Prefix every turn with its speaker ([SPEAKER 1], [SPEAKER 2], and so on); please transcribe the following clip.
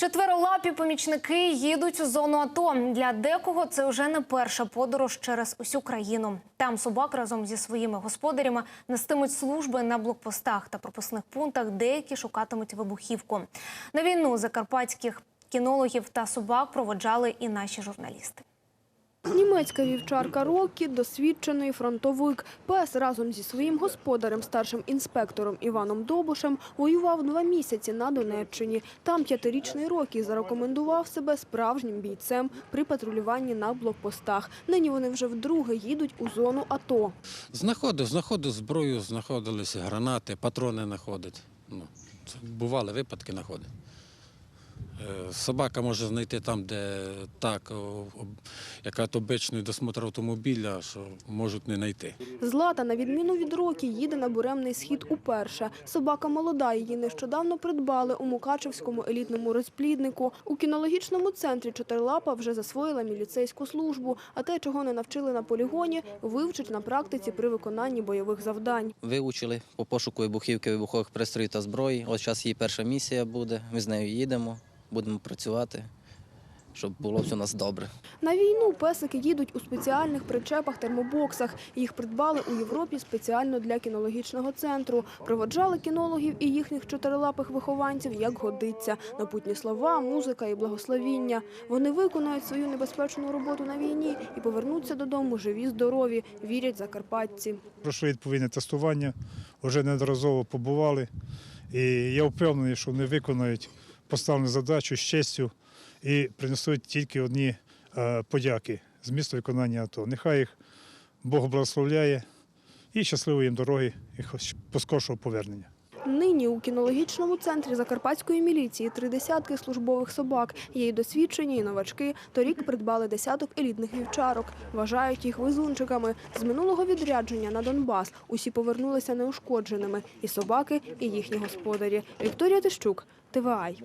[SPEAKER 1] Четверолапі помічники їдуть у зону АТО. Для декого це вже не перша подорож через усю країну. Там собак разом зі своїми господарями нестимуть служби на блокпостах та пропускних пунктах. Деякі шукатимуть вибухівку. На війну закарпатських кінологів та собак проводжали і наші журналісти.
[SPEAKER 2] Німецька вівчарка Рокі – досвідчений фронтовик. Пес разом зі своїм господарем, старшим інспектором Іваном Добушем, воював два місяці на Донеччині. Там п'ятирічний Рокі зарекомендував себе справжнім бійцем при патрулюванні на блокпостах. Нині вони вже вдруге їдуть у зону АТО.
[SPEAKER 3] Знаходив, знаходив зброю, знаходилися гранати, патрони знаходить. Ну, бували випадки знаходить. Собака може знайти там, де так, яка обичний досмотр автомобіля, що можуть не знайти.
[SPEAKER 2] Злата, на відміну від Рокі, їде на буремний схід уперше. Собака молода, її нещодавно придбали у Мукачевському елітному розпліднику. У кінологічному центрі Чотирилапа вже засвоїла міліцейську службу, а те, чого не навчили на полігоні, вивчить на практиці при виконанні бойових завдань.
[SPEAKER 4] Вивчили по пошуку вибухівки, вибухових пристроїв та зброї. Ось зараз її перша місія буде. Ми з нею їдемо, будемо працювати, щоб було все у нас добре.
[SPEAKER 2] На війну песики їдуть у спеціальних причепах-термобоксах. Їх придбали у Європі спеціально для кінологічного центру. Проводжали кінологів і їхніх чотирилапих вихованців, як годиться. Напутні слова, музика і благословіння. Вони виконають свою небезпечну роботу на війні і повернуться додому живі, здорові, вірять закарпатці.
[SPEAKER 5] Пройшли відповідне тестування, вже неодноразово побували. І я впевнений, що вони виконають поставлену задачу з честю і принесуть тільки одні е, подяки з міста виконання АТО. Нехай їх Бог благословляє і щасливої їм дороги і поскоршого повернення.
[SPEAKER 2] Нині у кінологічному центрі закарпатської міліції три десятки службових собак. Є й досвідчені, і новачки. Торік придбали десяток елітних вівчарок. Вважають їх везунчиками. З минулого відрядження на Донбас усі повернулися неушкодженими. І собаки, і їхні господарі. Вікторія Тищук, ТВАЙ.